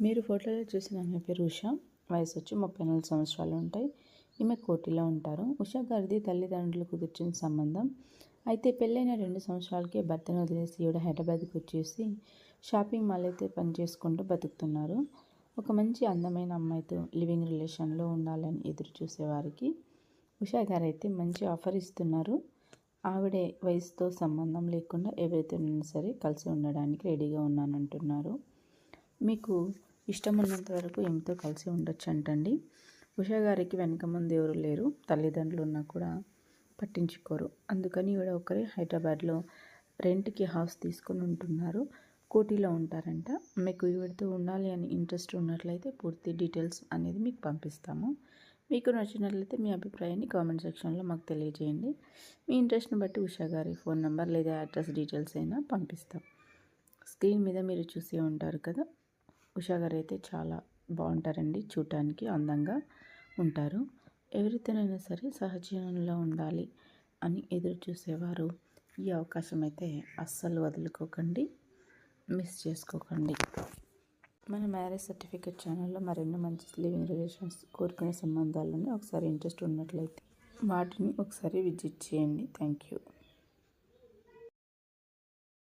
మీరు ఫోటోలో చూసిన ఆమె పేరు ఉష. వయసు వచ్చి ముప్పై నాలుగు సంవత్సరాలు ఉంటాయి. ఈమె కోటిలో ఉంటారు. ఉషా గారిది తల్లిదండ్రులు కుదిర్చిన సంబంధం. అయితే పెళ్ళైన రెండు సంవత్సరాలకే భర్తను వదిలేసి ఈవిడ హైదరాబాద్కి వచ్చేసి షాపింగ్ మాల్ అయితే పని చేసుకుంటూ బతుకుతున్నారు. ఒక మంచి అందమైన అమ్మాయితో లివింగ్ రిలేషన్లో ఉండాలని ఎదురు చూసేవారికి ఉషా గారు అయితే మంచి ఆఫర్ ఇస్తున్నారు. ఆవిడే వయసుతో సంబంధం లేకుండా ఎవరైతే సరే కలిసి ఉండడానికి రెడీగా ఉన్నానంటున్నారు. మీకు ఇష్టం ఉన్నంత వరకు ఏమితో కలిసి ఉండొచ్చు అంటండి ఉషా గారికి వెనక ముందు ఎవరు లేరు. తల్లిదండ్రులు ఉన్నా కూడా పట్టించుకోరు. అందుకని ఈవిడ ఒకరే హైదరాబాద్లో రెంట్కి హౌస్ తీసుకొని ఉంటున్నారు. కోటిలో ఉంటారంట. మీకు ఈవిడతో ఉండాలి అని ఇంట్రెస్ట్ ఉన్నట్లయితే పూర్తి డీటెయిల్స్ అనేది మీకు పంపిస్తాము. మీకు నచ్చినట్లయితే మీ అభిప్రాయాన్ని కామెంట్ సెక్షన్లో మాకు తెలియజేయండి. మీ ఇంట్రెస్ట్ని బట్టి ఉషా గారి ఫోన్ నెంబర్ లేదా అడ్రస్ డీటెయిల్స్ అయినా పంపిస్తాం. స్క్రీన్ మీద మీరు చూసే ఉంటారు కదా. ఉషా గారు అయితే చాలా బాగుంటారండి. చూడటానికి అందంగా ఉంటారు. ఎవరితోనైనా సరే సహజీవనంలో ఉండాలి అని ఎదురు చూసేవారు ఈ అవకాశం అయితే అస్సలు వదులుకోకండి. మిస్ చేసుకోకండి. మన మ్యారేజ్ సర్టిఫికేట్ ఛానల్లో మరెన్నో మంచి లివింగ్ రిలేషన్స్ కోరుకునే సంబంధాలని ఒకసారి ఇంట్రెస్ట్ ఉన్నట్లయితే వాటిని ఒకసారి విజిట్ చేయండి. Thank you.